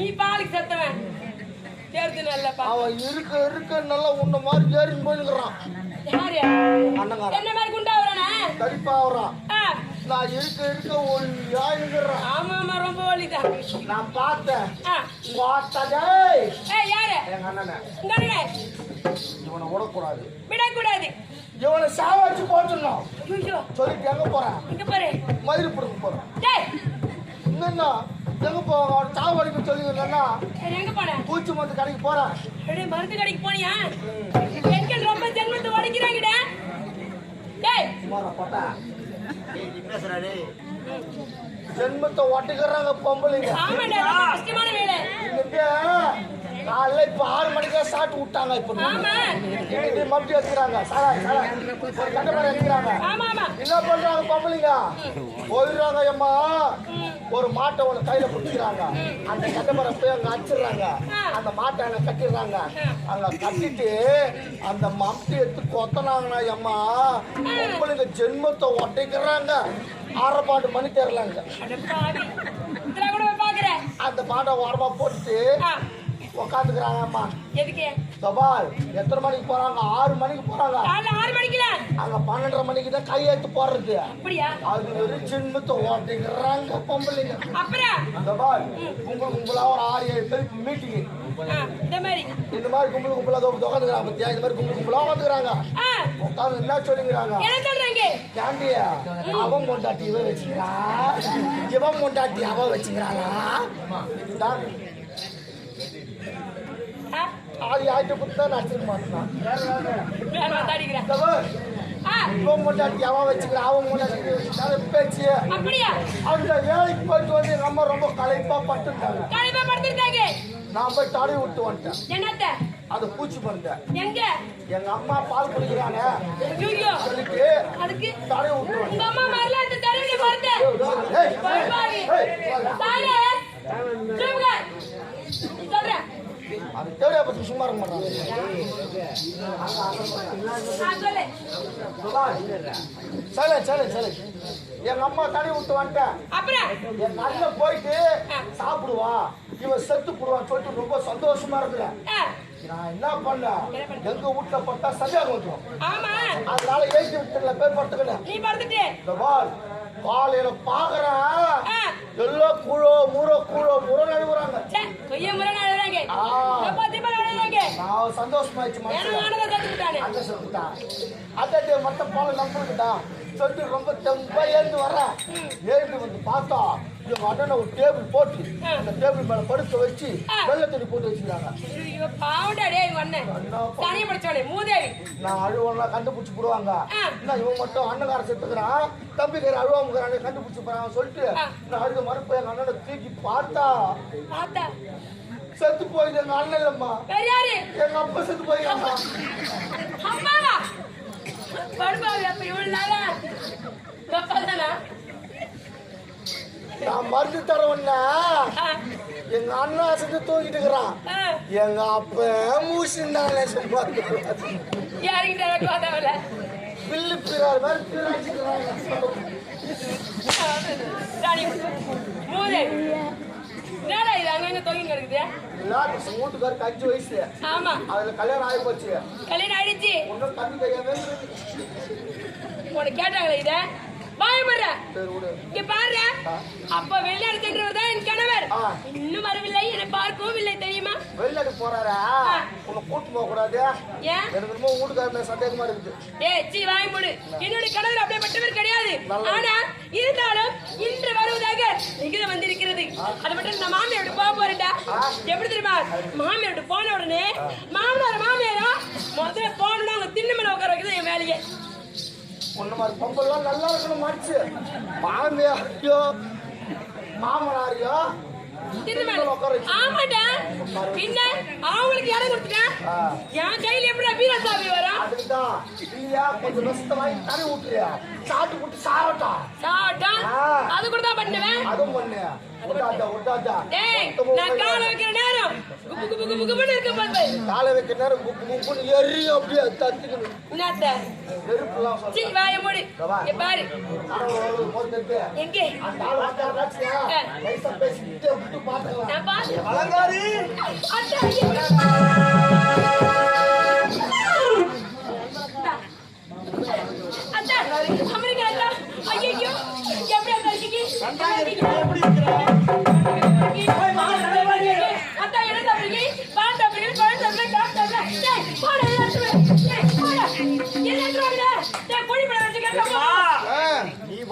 நீ பாலுக்கு செத்தவன். தேர்து நல்லப்பா. அவன் இருக்க இருக்க நல்லா உன்ன மாதிரி ஏறின்னு போயிருக்கிறான் யாரு? அண்ணங்காரன். என்ன மாதிரி குண்டா வரானே கடிப்பா வர்றான் நான் இருக்க இருக்க ஒல்லியா இருக்கிறான் ஆமா ஆமா ரொம்ப வலிதான். நான் பார்த்தேன். பார்த்ததே ஏய் யாரு? எங்க அண்ணனை. உங்க அண்ணனே. இவனை விடக்கூடாது. விடக்கூடாது. இவனை சாவாச்சு போட்டுடணும். சொல்லிட்டு எங்க போறேன்? இங்க போறேன். டேய். இங்க என்ன எங்க போ அவன் சாவடிக்க சொல்லிங்கன்னா சரி, எங்க போன? பூச்சி மருந்து கடைக்கு போறேன் மருந்து கடைக்கு போனியா? எங்க ரொம்ப ஜென்மத்தை உடைக்கிறாங்கடா டேய். போட்டா. ஜென்மத்தை ஒட்டிக்கிறாங்க பொம்பளைங்க. ஆமாடா கஷ்டமான வேலை. இங்கிட்டு காலைல இப்ப ஆறு மணிக்கே சாப்பிட்டு விட்டாங்க இப்ப மம்பி எடுக்கிறாங்க. சாரா சாரா. ஒரு கட்டை மரம் எடுக்கிறாங்க. என்ன பண்றாங்க பொம்பளைங்க? போயிடுறாங்க அம்மா. ஒரு மாட்டை ஒண்ணு கையில பிடிக்கிறாங்க. அந்த கட்டை மரம் போய் அங்க அடிச்சிடுறாங்க. அந்த மாட்டை அங்க கட்டிடுறாங்க. அங்க கட்டிட்டு அந்த மம்பி எடுத்து கொத்தனாங்கன்னா அம்மா. பொம்பளைங்க ஜென்மத்தை ஒட்டைக்கிறாங்க. ஆறப்பாண்டு மணி தெரியலாங்க அந்த மாட்டை ஓரமா போட்டு அம்மா எதுக்கு? தபால் எத்தனை மணிக்கு போறாங்க? ஆறு மணிக்கு போறாங்க. ஆறு மணிக்குல? அங்க பன்னெண்டரை மணிக்கு தான் கையெழுத்து போடுறது. அப்படியா? அது ஒரு சின்னத்தை ஓட்டிக்கிறாங்க பொம்பளைங்க. அப்புறம்? தபால் கும்பல் கும்பலா ஒரு ஆறு ஏழு பேருக்கு மீட்டிங் இந்த மாதிரி. இந்த மாதிரி கும்பல் கும்பலா உட்காந்துக்கிறாங்க பத்தியா? இந்த மாதிரி கும்பல் கும்பலா உட்காந்துக்கிறாங்க உட்காந்து என்ன சொல்லிக்கிறாங்க? என்ன சொல்றாங்க? ஏண்டியா அவன் கொண்டாட்டி இவன் வச்சுக்கிறா இவன் கொண்டாட்டி அவன் வச்சுக்கிறாளா? இதுதான் ஆ, ஆதி ஆயிட்டு குத்தா நடிச்சிருக்க மாட்டான் இவன் கொண்டாட்டி அவன் வச்சுக்கிறான் அவன் வச்சுக்கிறான் பேச்சு. அந்த வேலைக்கு போயிட்டு வந்து எங்க அம்மா ரொம்ப களைப்பா பட்டுட்டாங்க. நான் போய் தடவி விட்டு வந்துட்டேன். என்னத்த? அது பூச்சி பண்ணேன் எங்க? எங்க அம்மா பால் குடிக்கிறானே அதுக்கு அதுக்கு? தடவி விட்டு உங்க அம்மா ஏய், பரவாயில்லை. ஏய், தாயே, சொல்லுங்க. சொல்றேன். அது தேவையா பத்தி சும்மா இருக்க மாட்டாங்க. சரி சரி சரி. எங்க அம்மா தடவி விட்டு வந்துட்டேன். எங்க அண்ணன் போயிட்டு சாப்பிடுவான் இவன் செத்து போடுவான்னு சொல்லிட்டு ரொம்ப சந்தோஷமா இருக்கிறேன் நான் என்ன பண்ணேன்? எங்க வீட்டுல பட்டா வந்துடும் ஆமா. அதனால ஏசி விட்டுல இந்த பால் காலையில பாக்குறேன். எல்லாம் கூழோ மூரோ கூழோ முறை நழுவுறாங்க கொய்ய முறை நழுவுறாங்க. ஆ. எப்பா தீபா நழுவுறாங்க. நான் சந்தோஷமாயிடுச்சு மனசுல ஆனதை கத்து விட்டானே. அந்த செத்துட்டான் அதே மத்த பால நம்பிக்கிட்டா சொல்லிட்டு ரொம்ப தெம்பா ஏந்து வரேன் ஏந்து வந்து பார்த்தா அண்ணனை ஒரு டேபிள் போட்டு அந்த டேபிள் மேல படுக்க வச்சு வெள்ளை துணி போட்டு வச்சுக்கிறாங்க ஐயோ, பாவம்டா டேய் அண்ணன். சனியை பிடிச்சவனே, மூதேவி. நான் அழுவலாம் கண்டுபிடிச்சு போடுவாங்க. என்ன இவன் மட்டும் அண்ணங்கார செத்துக்கிறான் தம்பிக்கார அழுவாமுக்கிறான் கண்டுபிடிச்சு போறான் சொல்லிட்டு. நான் அழுது மறுப்பு எங்க அண்ணனை தூக்கி பார்த்தா பார்த்தா. செத்து போயிது எங்க அண்ணன் இல்லம்மா? எங்க அப்பா செத்து போயிருக்காங்க அம்மாவா? இவ்வளவு நாளா? அப்பா தானா? நான் மருந்து தரவன்னா எங்க அண்ணா செத்து தூக்கிட்டு இருக்கிறான். எங்க அப்ப மூசிந்தாங்களே சும்மா. பில்லு பிறார் மாதிரி. என்னடா இது? அங்கங்க தொங்கின்னு கிடக்குது? எல்லாரும் வீட்டுக்காருக்கு அஞ்சு வயசு. ஆமா. அதுல கல்யாணம் ஆகி போச்சு. கல்யாணம் ஆயிடுச்சு. ஒன்னும் தம்பி கையாவே உனக்கு கேட்டாங்களே இத? பயப்படுற. இங்க பாரு அப்ப வெளிநாடு சென்றவர் தான் என் கணவர். இன்னும் வரவில்லை. என்னை பார்க்கவும் இல்லை தெரியுமா? வெளிநாட்டு போறாரா? உன்னை கூட்டு போக கூடாது. ஏன்? எனக்கு ரொம்ப வீட்டுக்கார மேல சந்தேகமா இருக்குது. ஏ சி வாய் மூடு. என்னுடைய கணவர் அப்படிப்பட்டவர் கிடையாது. ஆனா இருந்தாலும் இன்று வருவதாக நிகிதம் வந்திருக்கிறது. அது மட்டும் நான் மாமியார் போக போறேன்டா. எப்படி தெரியுமா? மாமியார் போன உடனே மாமனார் மாமியாரா முதல்ல போனோம்னா அவங்க திண்ணு மேல உட்கார வைக்கிறது என் வேலையே. உன்ன மாதிரி பொம்பல்லாம் நல்லா இருக்கணும் மடிச்சு மாமியாரையோ மாமனாரையோ. ஆமாடா பின்ன அவங்களுக்கு இடம் கொடுத்துட்டேன். என் கையில எப்படி வீரசாமி வரும்? அதுக்குதான் இல்லையா கொஞ்சம் நஷ்ட வாங்கி தனி விட்டுறியா விட்டு சாப்பிட்டா? ஆ. அது கூட தான் பண்ணுவேன். அதுவும் பண்ணு. நான் காலை வைக்கிற நேரம். காலை வைக்க நேரம் குப்பு குப்புன்னு எரியும் அப்படியே தத்துக்கணும் நெருப்புலாம் பாரு. எங்கே? பேசிக்கிட்டே விட்டு பார்த்துக்கலாம்.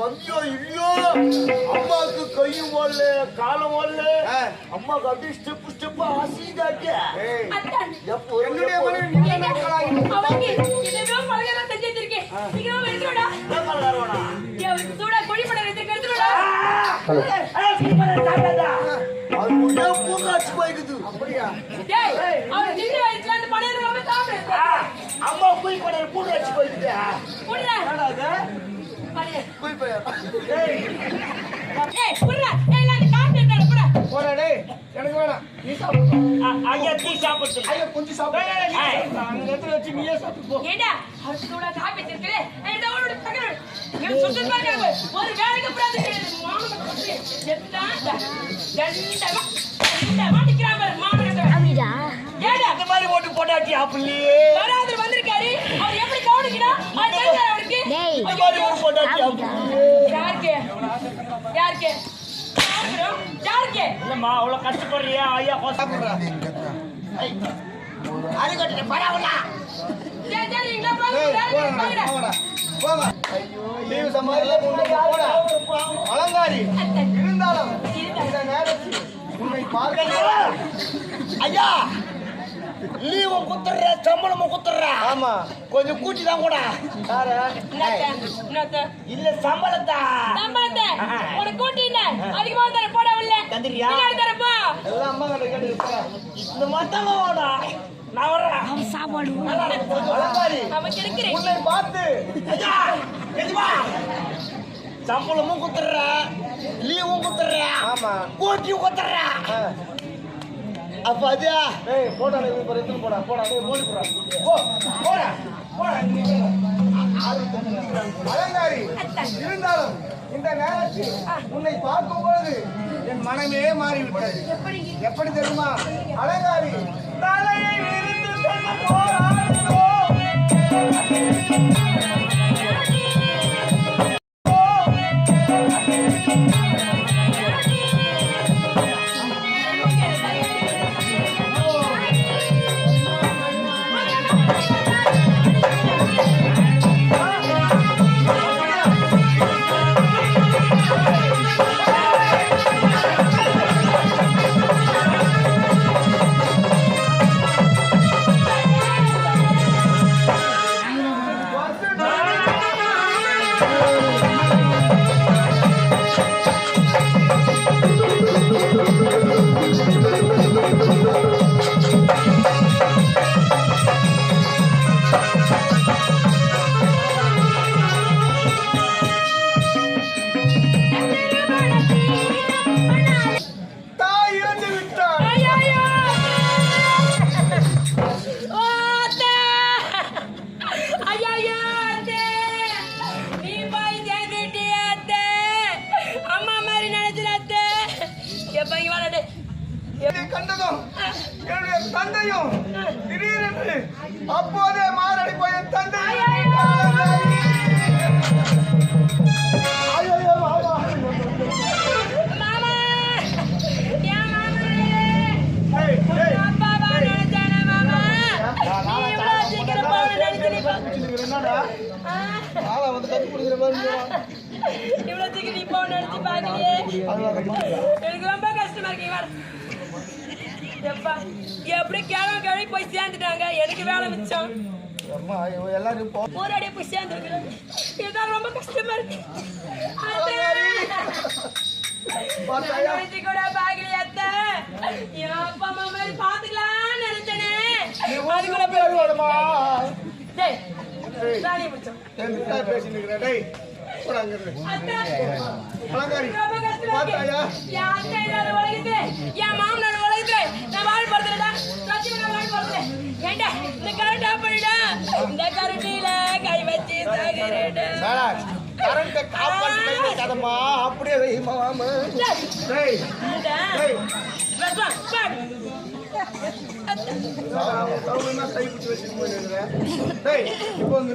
வந்தியோ இல்லையோ? அம்மாவுக்கு கையும் ஓடல காலம் ஓடல அம்மாவுக்கு அப்படியே ஸ்டெப் ஸ்டெப் ஆசீதாக்க என்னுடைய மனைவி நீ என்ன கலாய் அவனுக்கு என்னென்னோ பலகாரம் செஞ்சு வச்சிருக்கேன். சூடா. அது அப்படியா? டேய், அவன் சின்ன வயசுல அந்த பழைய ரொம்ப சாப்பிடு. அம்மா போய். போய் போய் ஏய், ஏய், போடா டேய் எனக்கு வேணாம் நீ சாப்பிடு ஐயா டீ சாப்பிட்டு ஐயா கொஞ்சம் சாப்பிடு அங்க எடுத்து வச்சு நீயே சாப்பிட்டு போ ஏண்டா, அவனுக்கு காப்பி ஏய், ஒரு வேலைக்கு மாதிரி ஓட்டு போட்டாச்சு வராது வந்திருக்காரு அவர் எப்படி கவனிக்கணும் அது அவருக்கு டேய். யாருக்கு? யாருக்கு? யாருக்கு? யாருக்கு? இல்லம்மா அவ்வளவு கஷ்டப்படுறியா ஐயா கோசம் அறிகட்ட பரவாயில்ல. அலங்காரி இருந்தாலும் உன்னை பார்க்க ஐயா லீவும் குத்துற சம்பளமும் குத்துற ஆமா. கொஞ்சம் கூட்டி தான் கூட? இல்ல சம்பளத்தா? சம்பளத்தை? உனக்கு கூட்டின அதிகமா தர போட உள்ள. தந்துடுறியா? பின்னாடி தர போ. எல்லாம் அம்மா கிட்ட கேட்டு. இந்த மொத்தமா ஓடா நான் வர்றேன். சாப்பாடு அவன் கிடைக்கிறேன். உன்னை பார்த்து. சம்பளமும் குத்துற லீவும் குத்துற ஆமா. கூட்டியும் குத்துற. அப்ப அதியா ஏய் போடா நீ எடுத்து போடா போடா நீ மோடி போடா. போ போடா போடா அலங்காரி இருந்தாலும் இந்த நேரத்தில் உன்னை பார்க்கும் பொழுது என் மனமே மாறிவிட்டது. எப்படி எப்படி தெரியுமா? அலங்காரி. தலையை விரித்து போராடுகிறோம். கண்டதும் என்னுடைய தந்தையும் திடீரென்று அப்போதே மாரடைப்ப என் தந்தை. எப்படி கிழமை கிழமை போய் சேர்ந்துட்டாங்க? எனக்கு வேலை மிச்சம். எல்லாரும் போராடியே போய் சேர்ந்துருக்குறாங்க இதுதான் ரொம்ப கஷ்டமா இருக்கு. கூட பாக்கலையா அத்தை? என் அப்பா அம்மா மாதிரி பாத்துக்கலாம்னு நினைச்சனே. அதுக்குள்ள போய். டேய் பேசிட்டு டேய், அப்படியே வைம்மா, மாமா. இப்போ வந்து